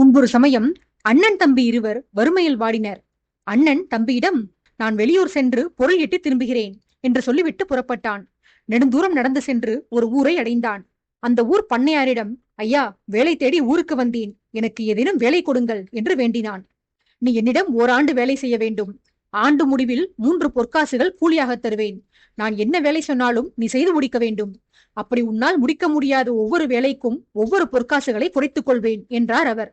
முன்பொரு சமயம் அண்ணன் தம்பி இருவர் வறுமையில் வாடினர். அண்ணன் தம்பியிடம் நான் வெளியூர் சென்று பொருள் எட்டி திரும்புகிறேன் என்று சொல்லிவிட்டு புறப்பட்டான். நெடுந்தூரம் நடந்து சென்று ஒரு ஊரை அடைந்தான். அந்த ஊர் பண்ணையாரிடம் ஐயா வேலை தேடி ஊருக்கு வந்தேன். எனக்கு ஏதேனும் வேலை கொடுங்கள் என்று வேண்டினான். நீ என்னிடம் ஓராண்டு வேலை செய்ய வேண்டும். ஆண்டு முடிவில் மூன்று பொற்காசுகள் கூலியாக தருவேன். நான் என்ன வேலை சொன்னாலும் நீ செய்து முடிக்க வேண்டும். அப்படி உன்னால் முடிக்க முடியாத ஒவ்வொரு வேலைக்கும் ஒவ்வொரு பொற்காசுகளை குறைத்துக் கொள்வேன் என்றார் அவர்.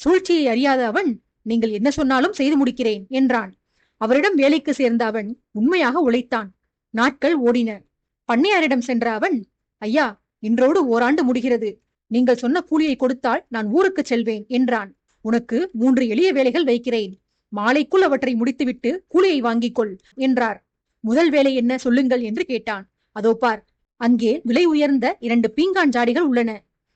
சூழ்ச்சியை அறியாத அவன் நீங்கள் என்ன சொன்னாலும் செய்து முடிக்கிறேன் என்றான். அவரிடம் வேலைக்கு சேர்ந்த அவன் உண்மையாக உழைத்தான். நாட்கள் ஓடின. பண்ணையாரிடம் சென்ற அவன் ஐயா இன்றோடு ஓராண்டு முடிகிறது. நீங்கள் சொன்ன கூலியை கொடுத்தால் நான் ஊருக்கு செல்வேன் என்றான். உனக்கு மூன்று எளிய வேலைகள் வைக்கிறேன். மாலைக்குள் அவற்றை முடித்துவிட்டு கூலியை வாங்கிக் கொள் என்றார். முதல் வேலை என்ன சொல்லுங்கள் என்று கேட்டான். அதோ பார் அங்கே விலை உயர்ந்த இரண்டு பீங்கான் ஜாடிகள் உள்ளன.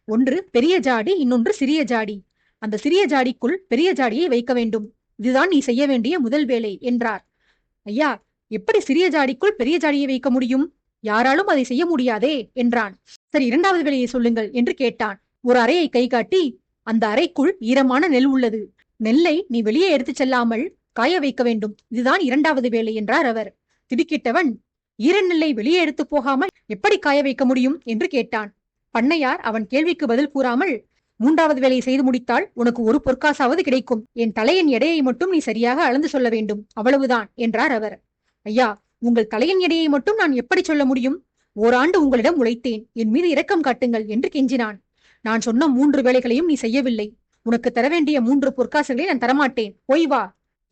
ஒன்று பெரிய ஜாடி இன்னொன்று சிறிய ஜாடி. அந்த சிறிய ஜாடிக்குள் பெரிய ஜாடியை வைக்க வேண்டும். இதுதான் நீ செய்ய வேண்டிய முதல் வேலை என்றார். ஐயா எப்படி சிறிய ஜாடிக்குள் பெரிய ஜாடியை வைக்க முடியும்? யாராலும் அதை செய்ய முடியாதே என்றான். சரி இரண்டாவது வேலையை சொல்லுங்கள் என்று கேட்டான். ஒரு அறையை கை காட்டி அந்த அறைக்குள் ஈரமான நெல் உள்ளது. நெல்லை நீ வெளியே எடுத்துச் செல்லாமல் காய வைக்க வேண்டும். இதுதான் இரண்டாவது வேலை என்றார் அவர். திடுக்கிட்டவன் ஈரநெல்லை வெளியே எடுத்து போகாமல் எப்படி காய வைக்க முடியும்? என்று கேட்டான். பண்ணையார் அவன் கேள்விக்கு பதில் கூறாமல் மூன்றாவது வேலையை செய்து முடித்தால் உனக்கு ஒரு பொற்காசாவது கிடைக்கும். என் தலையின் எடையை மட்டும் நீ சரியாக அளந்து சொல்ல வேண்டும். அவ்வளவுதான் என்றார் அவர். ஐயா உங்கள் தலையின் எடையை மட்டும் நான் எப்படி சொல்ல முடியும்? ஓராண்டு உங்களிடம் உழைத்தேன். என் மீது இரக்கம் காட்டுங்கள் என்று கெஞ்சினான். நான் சொன்ன மூன்று வேலைகளையும் நீ செய்யவில்லை. உனக்கு தர வேண்டிய மூன்று பொற்காசுகளை நான் தரமாட்டேன். போய் வா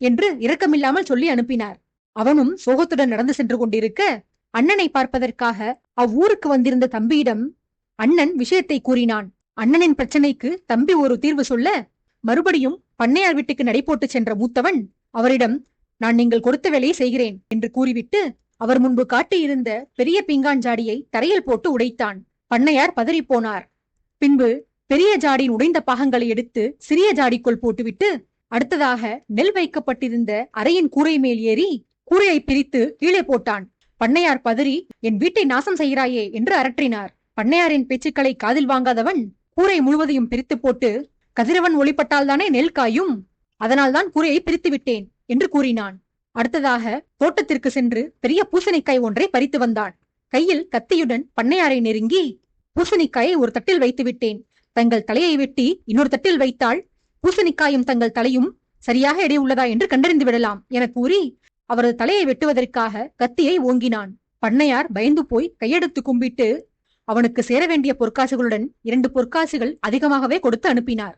என்று இரக்கமில்லாமல் சொல்லி அனுப்பினார். அவனும் சோகத்துடன் நடந்து சென்று கொண்டிருக்க அண்ணனை பார்ப்பதற்காக அவ்வூருக்கு வந்திருந்த தம்பியிடம் அண்ணன் விஷயத்தை கூறினான். அண்ணனின் பிரச்சனைக்கு தம்பி ஒரு தீர்வு சொல்ல மறுபடியும் பண்ணையார் வீட்டுக்கு நடைபோட்டு சென்ற மூத்தவன் அவரிடம் நான் நீங்கள் கொடுத்த வேலையை செய்கிறேன் என்று கூறிவிட்டு அவர் முன்பு காட்டியிருந்த பெரிய பீங்கான் ஜாடியை தரையில் போட்டு உடைத்தான். பண்ணையார் பதறிப்போனார் பின்பு பெரிய ஜாடியின் உடைந்த பாகங்களை எடுத்து சிறிய ஜாடிக்குள் போட்டுவிட்டு அடுத்ததாக நெல் வைக்கப்பட்டிருந்த அறையின் கூரை மேல் ஏறி கூரையை பிரித்து கீழே போட்டான். பண்ணையார் பதறி என் வீட்டை நாசம் செய்கிறாயே என்று அரற்றினார். பண்ணையாரின் பேச்சுக்களை காதில் வாங்காதவன் கூரை முழுவதையும் பிரித்து போட்டு கதிரவன் ஒளிப்பட்டால்தானே நெல் காயும்? அதனால்தான் கூரையை பிரித்து விட்டேன் என்று கூறினான். அடுத்ததாக தோட்டத்திற்கு சென்று பெரிய பூசணிக்காய் ஒன்றை பறித்து வந்தான். கையில் கத்தியுடன் பண்ணையாரை நெருங்கி பூசணிக்காயை ஒரு தட்டில் வைத்து விட்டேன். தங்கள் தலையை வெட்டி இன்னொரு தட்டில் வைத்தால் பூசணிக்காயும் தங்கள் தலையும் சரியாக எடை உள்ளதா என்று கண்டறிந்து விடலாம் என கூறி அவரது தலையை வெட்டுவதற்காக கத்தியை ஓங்கினான். பண்ணையார் பயந்து போய் கையெடுத்து கும்பிட்டு அவனுக்கு சேர வேண்டிய பொற்காசுகளுடன் இரண்டு பொற்காசுகள் அதிகமாகவே கொடுத்து அனுப்பினார்.